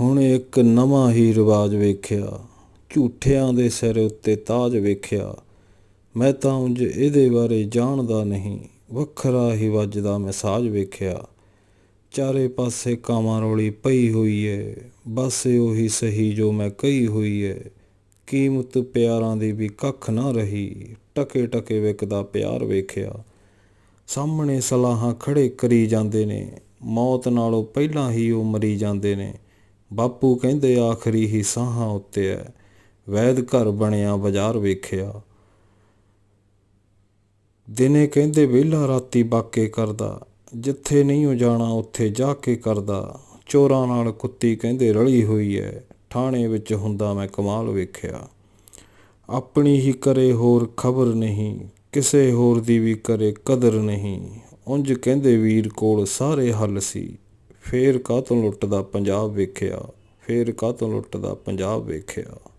ਹੁਣ ਇੱਕ ਨਵਾਂ ਹੀ ਰਿਵਾਜ ਵੇਖਿਆ, ਝੂਠਿਆਂ ਦੇ ਸਿਰ ਉੱਤੇ ਤਾਜ ਵੇਖਿਆ। ਮੈਂ ਤਾਂ ਉਂਝ ਇਹਦੇ ਬਾਰੇ ਜਾਣਦਾ ਨਹੀਂ, ਵੱਖਰਾ ਹੀ ਵੱਜਦਾ ਮੈਂ ਵੇਖਿਆ। ਚਾਰੇ ਪਾਸੇ ਕਾਵਾਂ ਰੋਲੀ ਪਈ ਹੋਈ ਏ, ਬਸ ਉਹੀ ਸਹੀ ਜੋ ਮੈਂ ਕਹੀ ਹੋਈ ਏ। ਕੀਮਤ ਪਿਆਰਾਂ ਦੀ ਵੀ ਕੱਖ ਨਾ ਰਹੀ ਟਕੇ ਟਕੇ ਵਿਕਦਾ ਪਿਆਰ ਵੇਖਿਆ। ਸਾਹਮਣੇ ਸਲਾਹਾਂ ਖੜੇ ਕਰੀ ਜਾਂਦੇ ਨੇ, ਮੌਤ ਨਾਲੋਂ ਪਹਿਲਾਂ ਹੀ ਉਹ ਮਰੀ ਜਾਂਦੇ ਨੇ। ਬਾਪੂ ਕਹਿੰਦੇ ਆਖਰੀ ਹੀ ਸਾਹਾਂ ਉੱਤੇ ਐ। ਵੈਦ ਘਰ ਬਣਿਆ ਬਾਜ਼ਾਰ ਵੇਖਿਆ। ਦਿਨੇ ਕਹਿੰਦੇ ਵਿਹਲਾ ਰਾਤੀ ਬਾਕੇ ਕਰਦਾ। ਜਿੱਥੇ ਨਹੀਂ ਉਹ ਜਾਣਾ ਉੱਥੇ ਜਾ ਕੇ ਕਰਦਾ। ਚੋਰਾਂ ਨਾਲ ਕੁੱਤੀ ਕਹਿੰਦੇ ਰਲੀ ਹੋਈ ਐ। ਥਾਣੇ ਵਿੱਚ ਹੁੰਦਾ ਮੈਂ ਕਮਾਲ ਵੇਖਿਆ। ਆਪਣੀ ਹੀ ਕਰੇ ਹੋਰ ਖਬਰ ਨਹੀਂ। ਕਿਸੇ ਹੋਰ ਦੀ ਵੀ ਕਰੇ ਕਦਰ ਨਹੀਂ। ਉਂਝ ਕਹਿੰਦੇ ਵੀਰ ਕੋਲ ਸਾਰੇ ਹੱਲ ਸੀ। ਫੇਰ ਕਾਹਤੋਂ ਲੁੱਟਦਾ ਪੰਜਾਬ ਵੇਖਿਆ ਫੇਰ ਕਾਹਤੋਂ ਲੁੱਟਦਾ ਪੰਜਾਬ ਵੇਖਿਆ।